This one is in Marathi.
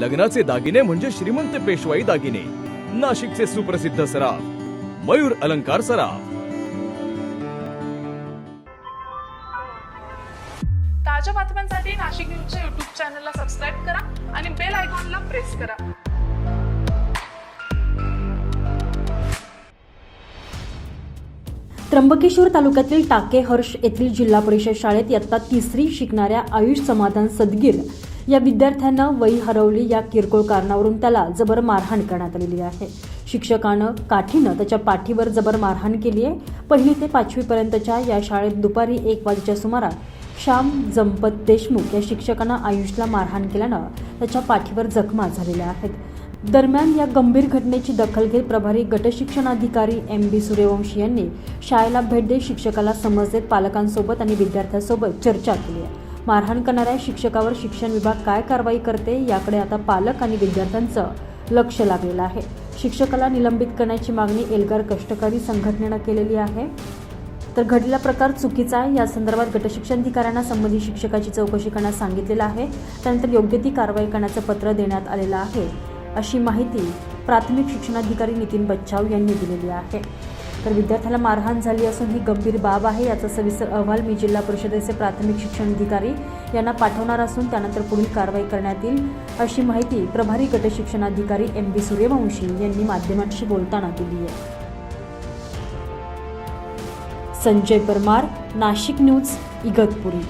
लग्नाचे दागिने म्हणजे श्रीमंत पेशवाई दागिने. नाशिकचे सुप्रसिद्ध सराफ. मयूर अलंकार सराफ. ताज्या बातम्यांसाठी नाशिक न्यूजच्या युट्यूब चॅनलला सबस्क्राईब करा आणि बेल आयकॉनला प्रेस करा. त्र्यंबकेश्वर तालुक्यातील टाके हर्ष येथील जिल्हा परिषद शाळेत इयत्ता तिसरी शिकणाऱ्या आयुष समाधान सदगीर या विद्यार्थ्यानं वही हरवली या किरकोळ कारणावरून त्याला जबर मारहाण करण्यात आलेली आहे. शिक्षकानं काठीनं त्याच्या पाठीवर जबर मारहाण केली आहे. पहिली ते पाचवीपर्यंतच्या या शाळेत दुपारी एक वाजेच्या सुमारास श्याम जंपत देशमुख या शिक्षकानं आयुषला मारहाण केल्यानं त्याच्या पाठीवर जखमा झालेल्या आहेत. दरम्यान या गंभीर घटनेची दखल घेत प्रभारी गटशिक्षणाधिकारी एम बी सूर्यवंशी यांनी शाळेला भेट देत शिक्षकाला समज देत पालकांसोबत आणि विद्यार्थ्यांसोबत चर्चा केली आहे. मारहाण करणाऱ्या शिक्षकावर शिक्षण विभाग काय कारवाई करते याकडे आता पालक आणि विद्यार्थ्यांचं लक्ष लागलेलं आहे. शिक्षकाला निलंबित करण्याची मागणी एल्गार कष्टकरी संघटनेनं केलेली आहे. तर घडलेला प्रकार चुकीचा आहे या संदर्भात गटशिक्षणाधिकाऱ्यांना संबंधित शिक्षकाची चौकशी करण्यास सांगितलेलं आहे. त्यानंतर योग्य ती कारवाई करण्याचं पत्र देण्यात आलेलं आहे. अशी माहिती प्राथमिक शिक्षणाधिकारी नितीन बच्चाव यांनी दिलेली आहे. तर विद्यार्थ्याला मारहाण झाली असून ही गंभीर बाब आहे. याचा सविस्तर अहवाल मी जिल्हा परिषदेचे प्राथमिक शिक्षण अधिकारी यांना पाठवणार असून त्यानंतर पुढील कारवाई करण्यात येईल अशी माहिती प्रभारी गटशिक्षणाधिकारी एम बी सूर्यवंशी यांनी माध्यमांशी बोलताना दिली आहे. संजय परमार नाशिक न्यूज इगतपुरी.